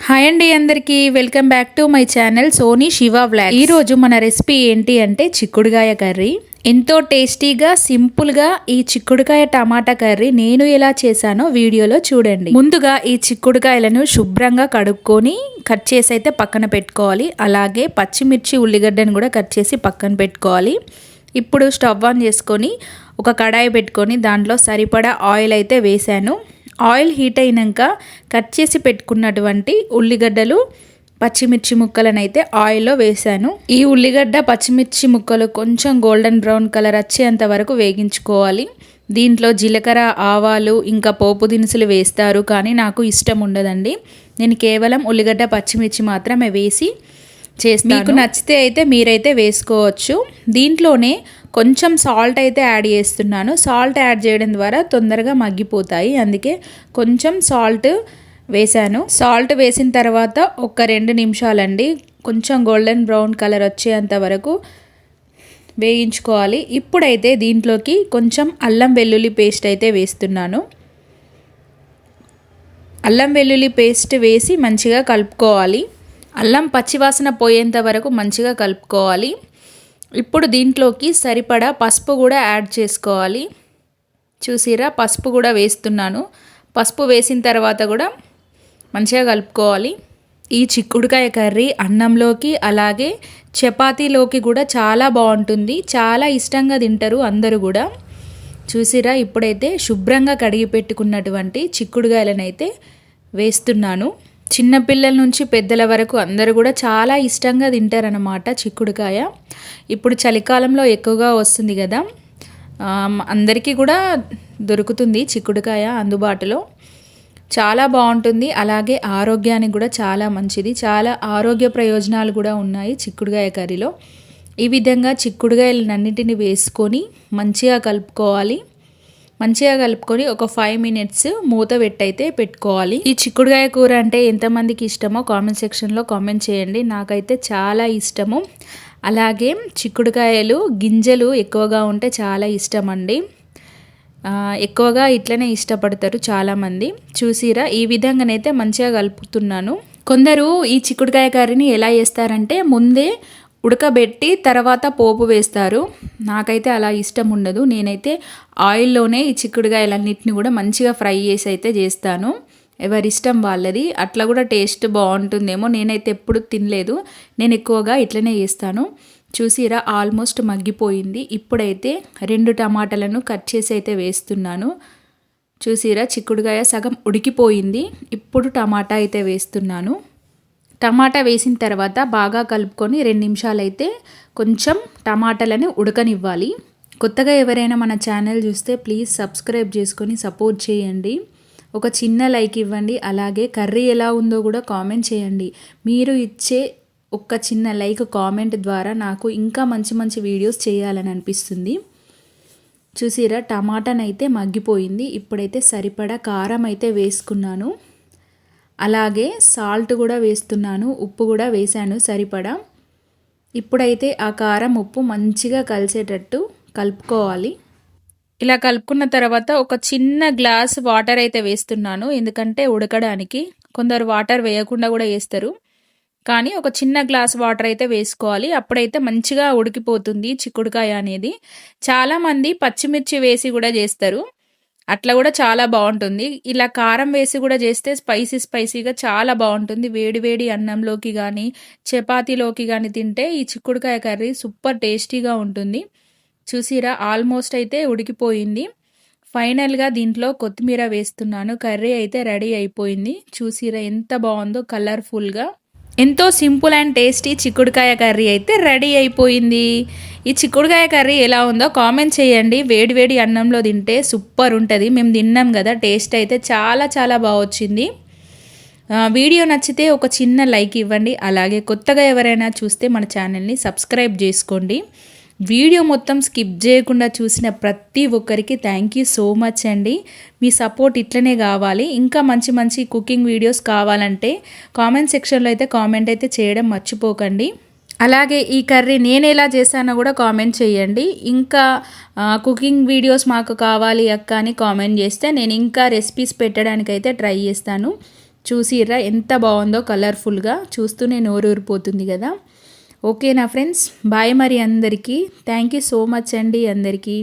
Hi అండి అందరికీ welcome back to my channel Sony Shiva vlog ఈరోజు మన రెసిపీ ఏంటి అంటే చిక్కుడుగాయ కర్రీ. ఎంతో టేస్టీగా సింపుల్గా ఈ చిక్కుడుకాయ టమాటా కర్రీ నేను ఎలా చేశానో వీడియోలో చూడండి. ముందుగా ఈ చిక్కుడుకాయలను శుభ్రంగా కడుక్కొని కట్ చేసి అయితే పక్కన పెట్టుకోవాలి. అలాగే పచ్చిమిర్చి ఉల్లిగడ్డను కూడా కట్ చేసి పక్కన పెట్టుకోవాలి. ఇప్పుడు స్టవ్ ఆన్ చేసుకొని ఒక కడాయి పెట్టుకొని దాంట్లో సరిపడా ఆయిల్ అయితే వేశాను. ఆయిల్ హీట్ అయినాక కట్ చేసి పెట్టుకున్నటువంటి ఉల్లిగడ్డలు పచ్చిమిర్చి ముక్కలను అయితే ఆయిల్లో వేశాను. ఈ ఉల్లిగడ్డ పచ్చిమిర్చి ముక్కలు కొంచెం గోల్డెన్ బ్రౌన్ కలర్ వచ్చేంత వరకు వేగించుకోవాలి. దీంట్లో జీలకర్ర ఆవాలు ఇంకా పోపు దినుసులు వేస్తారు కానీ నాకు ఇష్టం ఉండదండి. నేను కేవలం ఉల్లిగడ్డ పచ్చిమిర్చి మాత్రమే వేసి చేస్తాను. మీకు నచ్చితే అయితే మీరైతే వేసుకోవచ్చు. దీంట్లోనే కొంచెం సాల్ట్ అయితే యాడ్ చేస్తున్నాను. సాల్ట్ యాడ్ చేయడం ద్వారా తొందరగా మగ్గిపోతాయి. అందుకే కొంచెం సాల్ట్ వేశాను. సాల్ట్ వేసిన తర్వాత ఒక రెండు నిమిషాలండి. కొంచెం గోల్డెన్ బ్రౌన్ కలర్ వచ్చేంత వరకు వేయించుకోవాలి. ఇప్పుడైతే దీంట్లోకి కొంచెం అల్లం వెల్లుల్లి పేస్ట్ అయితే వేస్తున్నాను. అల్లం వెల్లుల్లి పేస్ట్ వేసి మంచిగా కలుపుకోవాలి. అల్లం పచ్చివాసన పోయేంత వరకు మంచిగా కలుపుకోవాలి. ఇప్పుడు దీంట్లోకి సరిపడా పసుపు కూడా యాడ్ చేసుకోవాలి. చూసిరా పసుపు కూడా వేస్తున్నాను. పసుపు వేసిన తర్వాత కూడా మంచిగా కలుపుకోవాలి. ఈ చిక్కుడుకాయ కర్రీ అన్నంలోకి అలాగే చపాతీలోకి కూడా చాలా బాగుంటుంది. చాలా ఇష్టంగా తింటారు అందరూ కూడా. చూసిరా ఇప్పుడైతే శుభ్రంగా కడిగి పెట్టుకున్నటువంటి చిక్కుడుకాయలనైతే వేస్తున్నాను. చిన్నపిల్లల నుంచి పెద్దల వరకు అందరూ కూడా చాలా ఇష్టంగా తింటారనమాట చిక్కుడుకాయ. ఇప్పుడు చలికాలంలో ఎక్కువగా వస్తుంది కదా. అందరికీ కూడా దొరుకుతుంది చిక్కుడుకాయ అందుబాటులో. చాలా బాగుంటుంది. అలాగే ఆరోగ్యానికి కూడా చాలా మంచిది. చాలా ఆరోగ్య ప్రయోజనాలు కూడా ఉన్నాయి చిక్కుడుకాయ కర్రీలో. ఈ విధంగా చిక్కుడుకాయలన్నింటిని వేసుకొని మంచిగా కలుపుకోవాలి. మంచిగా కలుపుకొని ఒక ఫైవ్ మినిట్స్ మూత పెట్టయితే పెట్టుకోవాలి. ఈ చిక్కుడుకాయ కూర అంటే ఎంతమందికి ఇష్టమో కామెంట్ సెక్షన్లో కామెంట్ చేయండి. నాకైతే చాలా ఇష్టము. అలాగే చిక్కుడుకాయలు గింజలు ఎక్కువగా ఉంటే చాలా ఇష్టం అండి ఎక్కువగా ఇట్లనే ఇష్టపడతారు చాలామంది. చూసిరా ఈ విధంగానైతే మంచిగా కలుపుతున్నాను. కొందరు ఈ చిక్కుడుకాయ కర్రీని ఎలా చేస్తారంటే ముందే ఉడకబెట్టి తర్వాత పోపు వేస్తారు. నాకైతే అలా ఇష్టం ఉండదు. నేనైతే ఆయిల్లోనే ఈ చిక్కుడుకాయలన్నిటిని కూడా మంచిగా ఫ్రై చేసి అయితే చేస్తాను. ఎవరిష్టం వాళ్ళది. అట్లా కూడా టేస్ట్ బాగుంటుందేమో నేనైతే ఎప్పుడు తినలేదు. నేను ఎక్కువగా ఇట్లనే చేస్తాను. చూసిరా ఆల్మోస్ట్ మగ్గిపోయింది. ఇప్పుడైతే రెండు టమాటాలను కట్ చేసి అయితే వేస్తున్నాను. చూసిరా చిక్కుడుకాయ సగం ఉడికిపోయింది. ఇప్పుడు టమాటా అయితే వేస్తున్నాను. టమాటా వేసిన తర్వాత బాగా కలుపుకొని రెండు నిమిషాలు అయితే కొంచెం టమాటాలని ఉడకనివ్వాలి. కొత్తగా ఎవరైనా మన ఛానల్ చూస్తే ప్లీజ్ సబ్స్క్రైబ్ చేసుకొని సపోర్ట్ చేయండి. ఒక చిన్న లైక్ ఇవ్వండి. అలాగే కర్రీ ఎలా ఉందో కూడా కామెంట్ చేయండి. మీరు ఇచ్చే ఒక చిన్న లైక్ కామెంట్ ద్వారా నాకు ఇంకా మంచి మంచి వీడియోస్ చేయాలని అనిపిస్తుంది. చూసిరా టమాటానైతే మగ్గిపోయింది. ఇప్పుడైతే సరిపడా కారం అయితే వేసుకున్నాను. అలాగే సాల్ట్ కూడా వేస్తున్నాను ఉప్పు కూడా వేసాను సరిపడా. ఇప్పుడైతే ఆ కారం ఉప్పు మంచిగా కలిసేటట్టు కలుపుకోవాలి. ఇలా కలుపుకున్న తర్వాత ఒక చిన్న గ్లాస్ వాటర్ అయితే వేస్తున్నాను ఎందుకంటే ఉడకడానికి కొందరు వాటర్ వేయకుండా కూడా వేస్తారు. కానీ ఒక చిన్న గ్లాస్ వాటర్ అయితే వేసుకోవాలి. అప్పుడైతే మంచిగా ఉడికిపోతుంది చిక్కుడుకాయ అనేది. చాలామంది పచ్చిమిర్చి వేసి కూడా చేస్తారు. అట్లా కూడా చాలా బాగుంటుంది. ఇలా కారం వేసి కూడా చేస్తే స్పైసీ స్పైసీగా చాలా బాగుంటుంది. వేడి వేడి అన్నంలోకి కానీ చపాతీలోకి కానీ తింటే ఈ చిక్కుడుకాయ కర్రీ సూపర్ టేస్టీగా ఉంటుంది. చూసిరా ఆల్మోస్ట్ అయితే ఉడికిపోయింది. ఫైనల్గా దీంట్లో కొత్తిమీర వేస్తున్నాను. కర్రీ అయితే రెడీ అయిపోయింది. చూసిరా ఎంత బాగుందో కలర్ఫుల్గా ఎంతో సింపుల్ అండ్ టేస్టీ చిక్కుడుకాయ కర్రీ అయితే రెడీ అయిపోయింది. ఈ చిక్కుడుకాయ కర్రీ ఎలా ఉందో కామెంట్ చేయండి. వేడి వేడి అన్నంలో తింటే సూపర్ ఉంటుంది. మేము తిన్నాం కదా టేస్ట్ అయితే చాలా చాలా బాగా వచ్చింది. వీడియో నచ్చితే ఒక చిన్న లైక్ ఇవ్వండి. అలాగే కొత్తగా ఎవరైనా చూస్తే మన ఛానల్ని సబ్స్క్రైబ్ చేసుకోండి. వీడియో మొత్తం స్కిప్ చేయకుండా చూసిన ప్రతి ఒక్కరికి థ్యాంక్ యూ సో మచ్ అండి. మీ సపోర్ట్ ఇట్లనే కావాలి. ఇంకా మంచి మంచి కుకింగ్ వీడియోస్ కావాలంటే కామెంట్ సెక్షన్లో అయితే కామెంట్ అయితే చేయడం మర్చిపోకండి. అలాగే ఈ కర్రీ నేను ఎలా చేశానో కూడా కామెంట్ చేయండి. ఇంకా కుకింగ్ వీడియోస్ మాకు కావాలి అక్క అని కామెంట్ చేస్తే నేను ఇంకా రెసిపీస్ పెట్టడానికైతే ట్రై చేస్తాను. చూసిర్రా ఎంత బాగుందో కలర్ఫుల్గా చూస్తూనే నోరూరిపోతుంది కదా. ఓకేనా ఫ్రెండ్స్? బాయ్ మరి అందరికీ. థ్యాంక్ యూ సో మచ్ అండి అందరికీ.